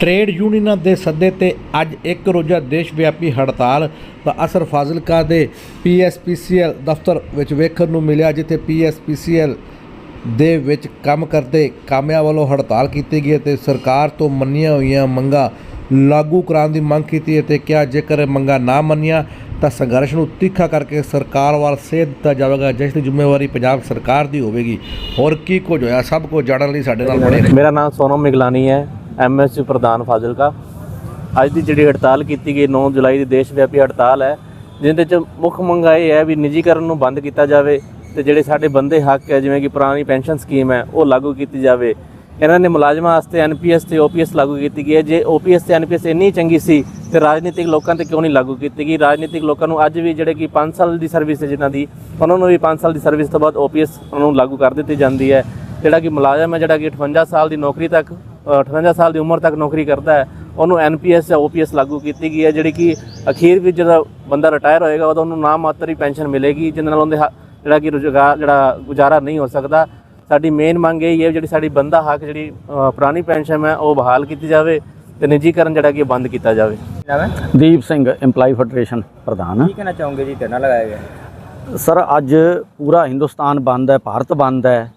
Trade ਯੂਨੀਅਨਾਂ ਦੇ ਸੱਦੇ ਤੇ ਅੱਜ ਇੱਕ ਰੋਜ਼ਾ ਦੇਸ਼ ਵਿਆਪੀ ਹੜਤਾਲ ਦਾ ਅਸਰ ਫਾਜ਼ਿਲਕਾ ਦੇ ਪੀਐਸਪੀਸੀਐਲ ਦਫ਼ਤਰ ਵਿੱਚ ਵੇਖਣ ਨੂੰ ਮਿਲਿਆ, ਜਿੱਥੇ ਪੀਐਸਪੀਸੀਐਲ ਦੇ ਵਿੱਚ ਕੰਮ ਕਰਦੇ ਕਾਮਿਆਂ ਵੱਲੋਂ ਹੜਤਾਲ ਕੀਤੀ ਗਈ ਤੇ ਸਰਕਾਰ ਤੋਂ ਮੰਨੀਆਂ ਹੋਈਆਂ ਮੰਗਾਂ ਲਾਗੂ ਕਰਾਉਣ ਦੀ ਮੰਗ ਕੀਤੀ ਅਤੇ ਕਿਹਾ, ਜੇਕਰ ਮੰਗਾਂ ਨਾ ਮੰਨੀਆਂ ਤਾਂ ਸੰਘਰਸ਼ ਨੂੰ ਤਿੱਖਾ ਕਰਕੇ ਸਰਕਾਰ ਵੱਲ ਸੇਧ ਦਿੱਤਾ ਜਾਵੇਗਾ, ਜਿਸ ਦੀ ਜ਼ਿੰਮੇਵਾਰੀ ਪੰਜਾਬ ਸਰਕਾਰ ਦੀ ਹੋਵੇਗੀ। ਹੋਰ ਕੀ ਕੁਝ ਹੋਇਆ? ਸਭ ਕੁਝ ਜਾਣਨ ਲਈ ਸਾਡੇ ਨਾਲ ਬਣੇ ਮੇਰਾ ਨਾਮ ਸੋਨਮ ਮਿਗਲਾਨੀ ਹੈ। ਐਮਐਸਯੂ ਪ੍ਰਧਾਨ ਫਾਜ਼ਿਲਕਾ। ਅੱਜ ਦੀ ਜਿਹੜੀ ਹੜਤਾਲ ਕੀਤੀ ਗਈ 9 ਜੁਲਾਈ ਦੀ ਦੇਸ਼ ਵਿਆਪੀ ਹੜਤਾਲ ਹੈ, ਜਿਹਦੇ ਚ ਮੁੱਖ ਮੰਗ ਇਹ ਹੈ ਵੀ ਨਿੱਜੀਕਰਨ ਨੂੰ ਬੰਦ ਕੀਤਾ ਜਾਵੇ ਤੇ ਜਿਹੜੇ ਸਾਡੇ ਬੰਦੇ ਹੱਕ ਹੈ, ਜਿਵੇਂ ਕਿ ਪੁਰਾਣੀ ਪੈਨਸ਼ਨ ਸਕੀਮ ਹੈ, ਉਹ ਲਾਗੂ ਕੀਤੀ ਜਾਵੇ। ਇਹਨਾਂ ਨੇ ਮੁਲਾਜ਼ਮਾਂ ਵਾਸਤੇ ਐਨਪੀਐਸ ਤੇ ਓਪੀਐਸ ਲਾਗੂ ਕੀਤੀ ਗਈ ਹੈ। ਜੇ ਓਪੀਐਸ ਤੇ ਐਨਪੀਐਸ ਇੰਨੀ ਚੰਗੀ ਸੀ, ਤੇ ਰਾਜਨੀਤਿਕ ਲੋਕਾਂ ਤੇ ਕਿਉਂ ਨਹੀਂ ਲਾਗੂ ਕੀਤੀ ਗਈ? ਰਾਜਨੀਤਿਕ ਲੋਕਾਂ ਨੂੰ ਅੱਜ ਵੀ ਜਿਹੜੇ ਕਿ 5 ਸਾਲ ਦੀ ਸਰਵਿਸ ਹੈ ਜਿਨ੍ਹਾਂ ਦੀ, ਉਹਨਾਂ ਨੂੰ ਵੀ 5 ਸਾਲ ਦੀ ਸਰਵਿਸ ਤੋਂ ਬਾਅਦ ਓਪੀਐਸ ਉਹਨਾਂ ਨੂੰ ਲਾਗੂ ਕਰ ਦਿੱਤੀ ਜਾਂਦੀ ਹੈ। ਜਿਹੜਾ ਕਿ ਮੁਲਾਜ਼ਮ ਹੈ, ਜਿਹੜਾ ਕਿ 58 ਸਾਲ ਦੀ ਨੌਕਰੀ ਤੱਕ 58 ਸਾਲ ਦੀ ਉਮਰ ਤੱਕ ਨੌਕਰੀ ਕਰਦਾ ਹੈ ਉਹਨੂੰ ਐਨਪੀਐਸ ਜਾਂ ਓਪੀਐਸ ਲਾਗੂ ਕੀਤੀ ਗਈ ਹੈ ਜਿਹੜੀ ਕਿ ਅਖੀਰ ਵਿੱਚ ਜਦੋਂ ਬੰਦਾ ਰਿਟਾਇਰ ਹੋਏਗਾ ਉਦੋਂ ਉਹਨੂੰ ਨਾਮ ਮਾਤਰ ਹੀ ਪੈਨਸ਼ਨ ਮਿਲੇਗੀ ਜਿਹਦੇ ਨਾਲ ਉਹਦੇ ਹ- ਜਿਹੜਾ ਕਿ ਰੁਜ਼ਗਾਰ ਜਿਹੜਾ ਗੁਜ਼ਾਰਾ ਨਹੀਂ ਹੋ ਸਕਦਾ। ਸਾਡੀ ਮੇਨ ਮੰਗ ਇਹ ਹੈ ਜਿਹੜੀ ਸਾਡੀ ਬੰਦਾ ਹੱਕ ਜਿਹੜੀ ਪੁਰਾਣੀ ਪੈਨਸ਼ਨ ਹੈ ਉਹ ਬਹਾਲ ਕੀਤੀ ਜਾਵੇ ਤੇ ਨਿੱਜੀਕਰਨ ਜਿਹੜਾ ਕਿ ਬੰਦ ਕੀਤਾ ਜਾਵੇ। ਦੀਪ ਸਿੰਘ EMPLOYE ਫੈਡਰੇਸ਼ਨ ਪ੍ਰਧਾਨ। ਕੀ ਕਹਿਣਾ ਚਾਹੋਗੇ ਜੀ? ਧਰਨਾ ਲਗਾਇਆ ਗਿਆ। ਸਰ ਅੱਜ ਪੂਰਾ ਹਿੰਦੁਸਤਾਨ ਬੰਦ ਹੈ ਭਾਰਤ ਬੰਦ ਹੈ।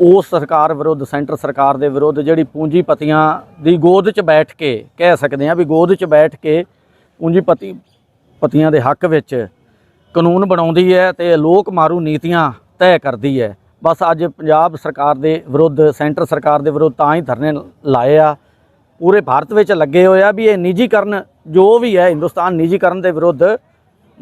ਉਸ ਸਰਕਾਰ ਵਿਰੁੱਧ, ਸੈਂਟਰ ਸਰਕਾਰ ਦੇ ਵਿਰੁੱਧ ਜਿਹੜੀ ਪੂੰਜੀਪਤੀਆਂ ਦੀ ਗੋਦ 'ਚ ਬੈਠ ਕੇ ਕਹਿ ਸਕਦੇ ਹਾਂ ਵੀ ਗੋਦ 'ਚ ਬੈਠ ਕੇ ਪੂੰਜੀਪਤੀ ਪਤੀਆਂ ਦੇ ਹੱਕ ਵਿੱਚ ਕਾਨੂੰਨ ਬਣਾਉਂਦੀ ਹੈ ਤੇ ਲੋਕ ਮਾਰੂ ਨੀਤੀਆਂ ਤੈਅ ਕਰਦੀ ਹੈ। ਬਸ ਅੱਜ ਪੰਜਾਬ ਸਰਕਾਰ ਦੇ ਵਿਰੁੱਧ, ਸੈਂਟਰ ਸਰਕਾਰ ਦੇ ਵਿਰੁੱਧ ਤਾਂ ਹੀ ਧਰਨੇ ਲਾਏ ਆ। ਪੂਰੇ ਭਾਰਤ ਵਿੱਚ ਲੱਗੇ ਹੋਏ ਆ ਵੀ ਇਹ ਨਿੱਜੀਕਰਨ ਜੋ ਵੀ ਹੈ, ਹਿੰਦੁਸਤਾਨ ਨਿੱਜੀਕਰਨ ਦੇ ਵਿਰੁੱਧ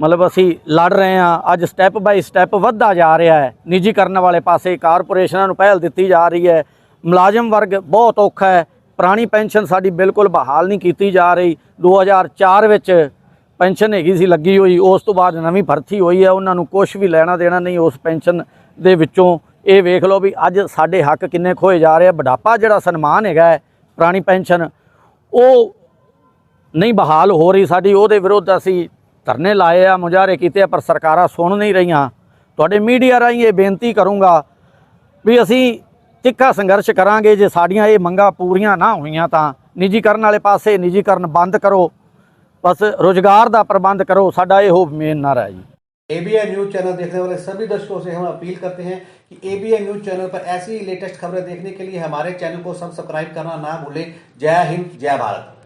ਮਤਲਬ ਅਸੀਂ ਲੜ ਰਹੇ ਹਾਂ ਅੱਜ ਸਟੈਪ ਬਾਈ ਸਟੈਪ ਵੱਧਦਾ ਜਾ ਰਿਹਾ ਹੈ। ਨਿੱਜੀਕਰਨ ਵਾਲੇ ਪਾਸੇ ਕਾਰਪੋਰੇਸ਼ਨਾਂ ਨੂੰ ਪਹਿਲ ਦਿੱਤੀ ਜਾ ਰਹੀ ਹੈ। ਮੁਲਾਜ਼ਮ ਵਰਗ ਬਹੁਤ ਔਖਾ ਹੈ। ਪੁਰਾਣੀ ਪੈਨਸ਼ਨ ਸਾਡੀ ਬਿਲਕੁਲ ਬਹਾਲ ਨਹੀਂ ਕੀਤੀ ਜਾ ਰਹੀ। 2004 ਵਿੱਚ ਪੈਨਸ਼ਨ ਹੈਗੀ ਸੀ ਲੱਗੀ ਹੋਈ। ਉਸ ਤੋਂ ਬਾਅਦ ਨਵੀਂ ਭਰਤੀ ਹੋਈ ਹੈ। ਉਹਨਾਂ ਨੂੰ ਕੁਝ ਵੀ ਲੈਣਾ ਦੇਣਾ ਨਹੀਂ ਉਸ ਪੈਨਸ਼ਨ ਦੇ ਵਿੱਚੋਂ। ਇਹ ਵੇਖ ਲਓ ਵੀ ਅੱਜ ਸਾਡੇ ਹੱਕ ਕਿੰਨੇ ਖੋਏ ਜਾ ਰਹੇ ਆ। ਬੁਢਾਪਾ ਜਿਹੜਾ ਸਨਮਾਨ ਹੈਗਾ ਹੈ, ਪੁਰਾਣੀ ਪੈਨਸ਼ਨ ਉਹ ਨਹੀਂ ਬਹਾਲ ਹੋ ਰਹੀ ਸਾਡੀ। ਉਹਦੇ ਵਿਰੁੱਧ ਅਸੀਂ ਧਰਨੇ ਲਾਏ ਆ ਮੁਜ਼ਾਹਰੇ ਕੀਤੇ ਆ ਪਰ ਸਰਕਾਰਾਂ ਸੁਣ ਨਹੀਂ ਰਹੀਆਂ ਤੁਹਾਡੇ ਮੀਡੀਆ ਰਾਹੀਂ ਇਹ ਬੇਨਤੀ ਕਰੂੰਗਾ ਵੀ ਅਸੀਂ ਤਿੱਖਾ ਸੰਘਰਸ਼ ਕਰਾਂਗੇ ਜੇ ਸਾਡੀਆਂ ਇਹ ਮੰਗਾਂ ਪੂਰੀਆਂ ਨਾ ਹੋਈਆਂ ਤਾਂ ਨਿੱਜੀਕਰਨ ਵਾਲੇ ਪਾਸੇ ਨਿੱਜੀਕਰਨ ਬੰਦ ਕਰੋ ਬਸ ਰੋਜ਼ਗਾਰ ਦਾ ਪ੍ਰਬੰਧ ਕਰੋ ਸਾਡਾ ਇਹੋ ਮੇਨ ਨਾਰਾ ਹੈ ਜੀ एबीएन न्यूज चैनल देखने वाले सभी दर्शकों से हम अपील करते हैं कि एबीएन न्यूज चैनल पर ऐसी ही लेटेस्ट खबरें देखने के लिए हमारे चैनल को सब्सक्राइब करना ना भूलें जय हिंद जय भारत